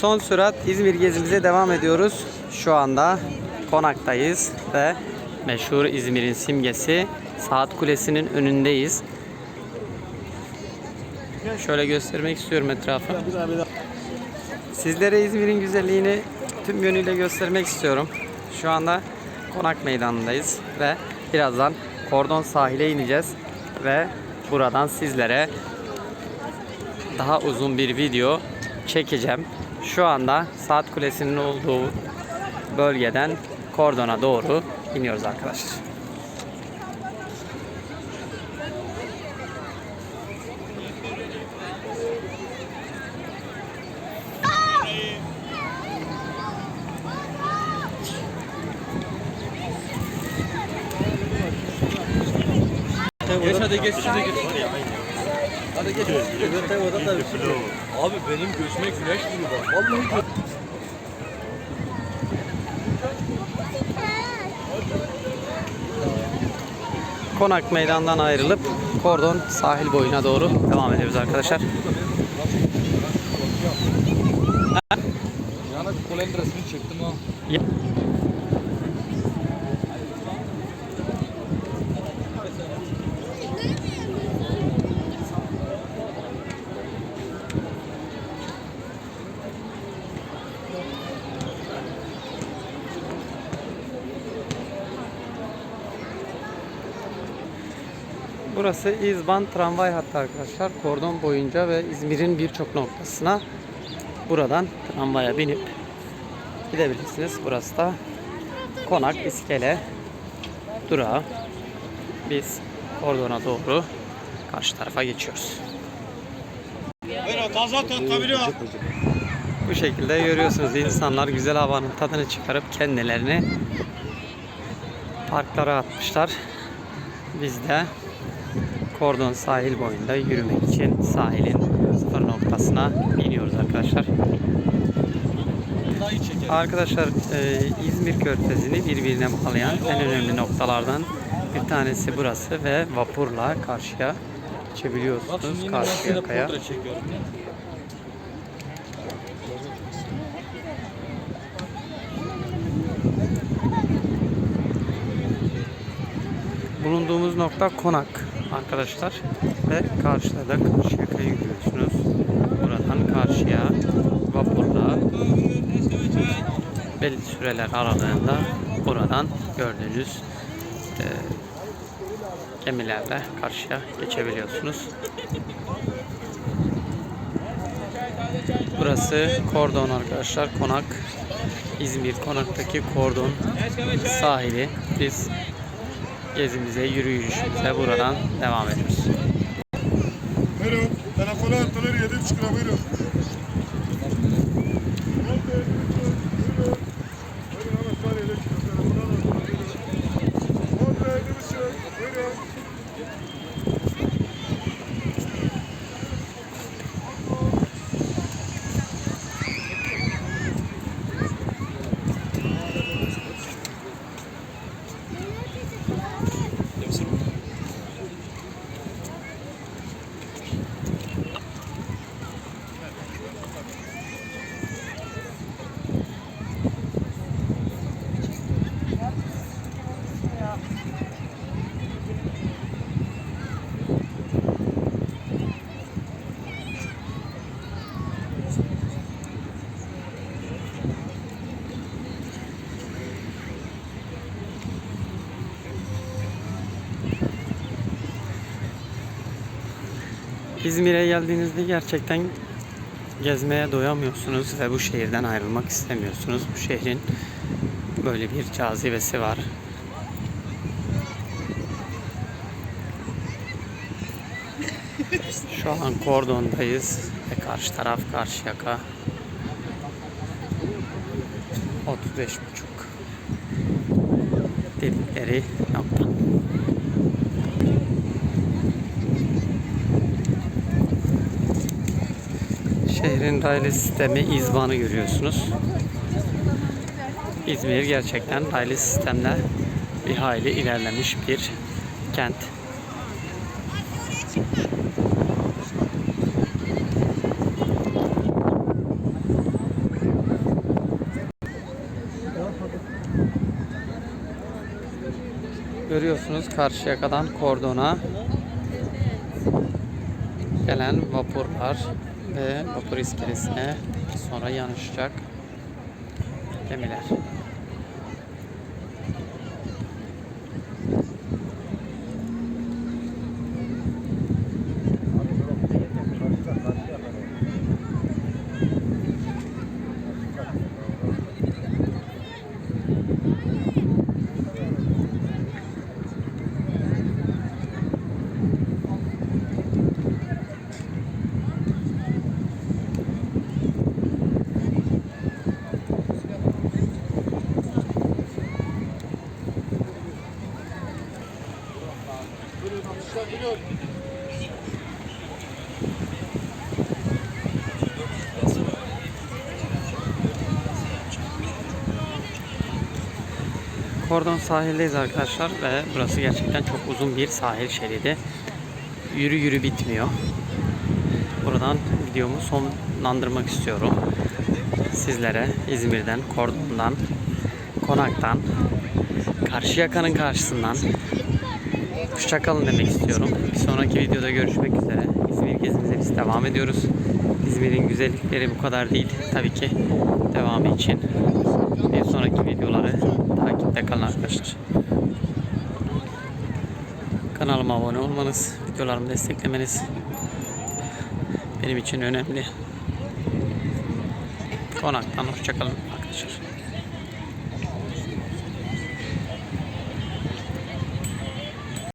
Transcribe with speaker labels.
Speaker 1: Son sürat İzmir gezimize devam ediyoruz. Şu anda konaktayız ve meşhur İzmir'in simgesi Saat Kulesi'nin önündeyiz. Şöyle göstermek istiyorum etrafı. Sizlere İzmir'in güzelliğini tüm yönüyle göstermek istiyorum. Şu anda Konak Meydanı'ndayız ve birazdan Kordon sahile ineceğiz ve buradan sizlere daha uzun bir video çekeceğim. Şu anda Saat Kulesi'nin olduğu bölgeden Kordon'a doğru iniyoruz arkadaşlar.
Speaker 2: Geç hadi geç şurada geç. Hadi geç. Öbür oda da Abi benim gözüme güneş vuruyor bak. Vallahi gö-
Speaker 1: Konak Meydan'dan ayrılıp Kordon sahil boyuna doğru devam ediyoruz arkadaşlar.
Speaker 2: Yana bir kolenin resmini çektim ha.
Speaker 1: Burası İzban tramvay hattı arkadaşlar. Kordon boyunca ve İzmir'in birçok noktasına buradan tramvaya binip gidebilirsiniz. Burası da Konak İskele durağı. Biz Kordon'a doğru karşı tarafa geçiyoruz. Bu şekilde görüyorsunuz insanlar güzel havanın tadını çıkarıp kendilerini parklara atmışlar. Biz de Kordon sahil boyunda yürümek için sahilin sıfır noktasına iniyoruz arkadaşlar. Arkadaşlar e, İzmir Körfezi'ni birbirine bağlayan en önemli noktalardan bir tanesi burası ve vapurla karşıya geçebiliyorsunuz
Speaker 2: şimdi yine ben
Speaker 1: karşı
Speaker 2: seni
Speaker 1: yakaya.
Speaker 2: portre çekiyorum.
Speaker 1: Bulunduğumuz nokta konak arkadaşlar ve karşıda da Karşıyaka'ya yürüyorsunuz. Buradan karşıya vapurla belli süreler aralığında buradan gördüğünüz e, gemilerle karşıya geçebiliyorsunuz. Burası Kordon arkadaşlar. Konak. İzmir Konak'taki Kordon sahili. Biz gezimize, yürüyüşümüze buradan devam ediyoruz.
Speaker 3: Buyurun. Telefonu attılar 7,5 lira buyurun. Buyurun
Speaker 1: İzmir'e geldiğinizde gerçekten gezmeye doyamıyorsunuz ve bu şehirden ayrılmak istemiyorsunuz. Bu şehrin böyle bir cazibesi var. Şu an Kordon'dayız ve karşı taraf Karşıyaka. 35 buçuk dedikleri nokta. Şehrin raylı sistemi izbanı görüyorsunuz. İzmir gerçekten raylı sistemle bir hayli ilerlemiş bir kent. Görüyorsunuz Karşıyaka'dan Kordon'a gelen vapurlar ve vapur iskelesine sonra yanışacak gemiler. Kordon sahildeyiz arkadaşlar ve burası gerçekten çok uzun bir sahil şeridi. Yürü yürü bitmiyor. Buradan videomu sonlandırmak istiyorum. Sizlere İzmir'den, Kordon'dan, Konak'tan, Karşıyaka'nın karşısından hoşçakalın demek istiyorum. Bir sonraki videoda görüşmek üzere. İzmir gezimize biz devam ediyoruz. İzmir'in güzellikleri bu kadar değil. Tabii ki devamı için bir sonraki videoları takipte kalın arkadaşlar. Kanalıma abone olmanız, videolarımı desteklemeniz benim için önemli. Konaktan hoşçakalın arkadaşlar.